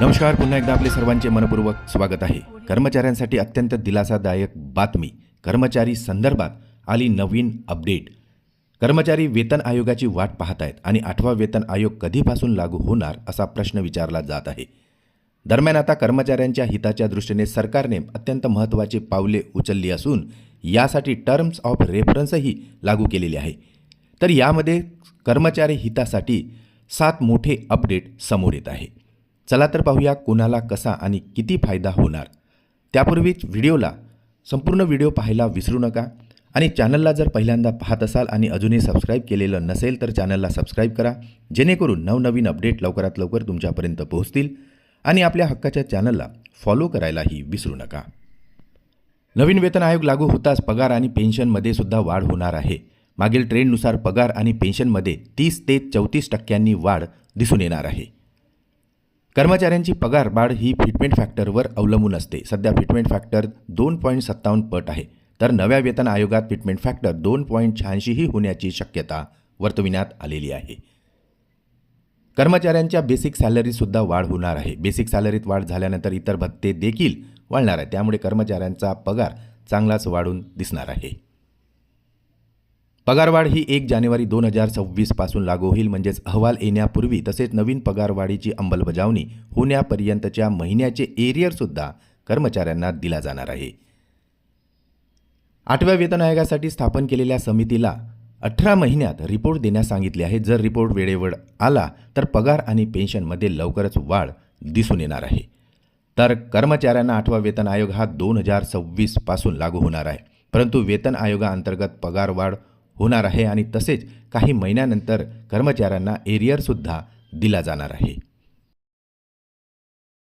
नमस्कार पुन्हा एकदा आपले सर्वांचे मनपूर्वक स्वागत आहे. कर्मचाऱ्यांसाठी अत्यंत दिलासादायक बातमी कर्मचारी संदर्भात आली नवीन अपडेट. कर्मचारी वेतन आयोगाची वाट पाहत आहेत आणि आठवा वेतन आयोग कधीपासून लागू होणार असा प्रश्न विचारला जात आहे. दरम्यान आता कर्मचाऱ्यांच्या हिताच्या दृष्टीने सरकारने अत्यंत महत्त्वाची पावले उचलली असून यासाठी टर्म्स ऑफ रेफरन्सही लागू केलेली आहे. तर यामध्ये कर्मचारी हितासाठी सात मोठे अपडेट समोर येत आहे. चला तर पाहूया कोणाला कसा आणि किती फायदा होणार. त्यापूर्वीच व्हिडिओला संपूर्ण व्हिडिओ पाहायला विसरू नका आणि चॅनलला जर पहिल्यांदा पाहत असाल आणि अजूनही सबस्क्राईब केलेलं नसेल तर चॅनलला सबस्क्राईब करा जेणेकरून नवनवीन अपडेट लवकरात लवकर तुमच्यापर्यंत पोहोचतील आणि आपल्या हक्काच्या चॅनलला फॉलो करायलाही विसरू नका. नवीन वेतन आयोग लागू होताच पगार आणि पेन्शनमध्ये सुद्धा वाढ होणार आहे. मागील ट्रेंडनुसार पगार आणि पेन्शनमध्ये तीस ते चौतीस टक्क्यांनी वाढ दिसून येणार आहे. कर्मचाऱ्यांची पगार वाढ ही फिटमेंट फॅक्टरवर अवलंबून असते. सध्या फिटमेंट फॅक्टर दोन पॉईंट सत्तावन्न पट आहे. तर नव्या वेतन आयोगात फिटमेंट फॅक्टर दोन पॉईंट शहाऐंशीही होण्याची शक्यता वर्तविण्यात आलेली आहे. कर्मचाऱ्यांच्या बेसिक सॅलरीतसुद्धा वाढ होणार आहे. बेसिक सॅलरीत वाढ झाल्यानंतर इतर भत्ते देखील वाढणार आहे. त्यामुळे कर्मचाऱ्यांचा पगार चांगलाच वाढून दिसणार आहे. पगारवाढ ही एक जानेवारी दोन हजार सव्वीसपासून लागू होईल. म्हणजेच अहवाल येण्यापूर्वी तसेच नवीन पगारवाढीची अंमलबजावणी होण्यापर्यंतच्या महिन्याचे एरियरसुद्धा कर्मचाऱ्यांना दिला जाणार आहे. आठव्या वेतन आयोगासाठी स्थापन केलेल्या समितीला अठरा महिन्यात रिपोर्ट देण्यास सांगितले आहे. जर रिपोर्ट वेळेवर आला तर पगार आणि पेन्शनमध्ये लवकरच वाढ दिसून येणार आहे. तर कर्मचाऱ्यांना आठवा वेतन आयोग हा दोन हजार सव्वीसपासून लागू होणार आहे. परंतु वेतन आयोगाअंतर्गत पगारवाढ होणार आहे आणि तसेच काही महिन्यानंतर कर्मचाऱ्यांना एरियरसुद्धा दिला जाणार आहे.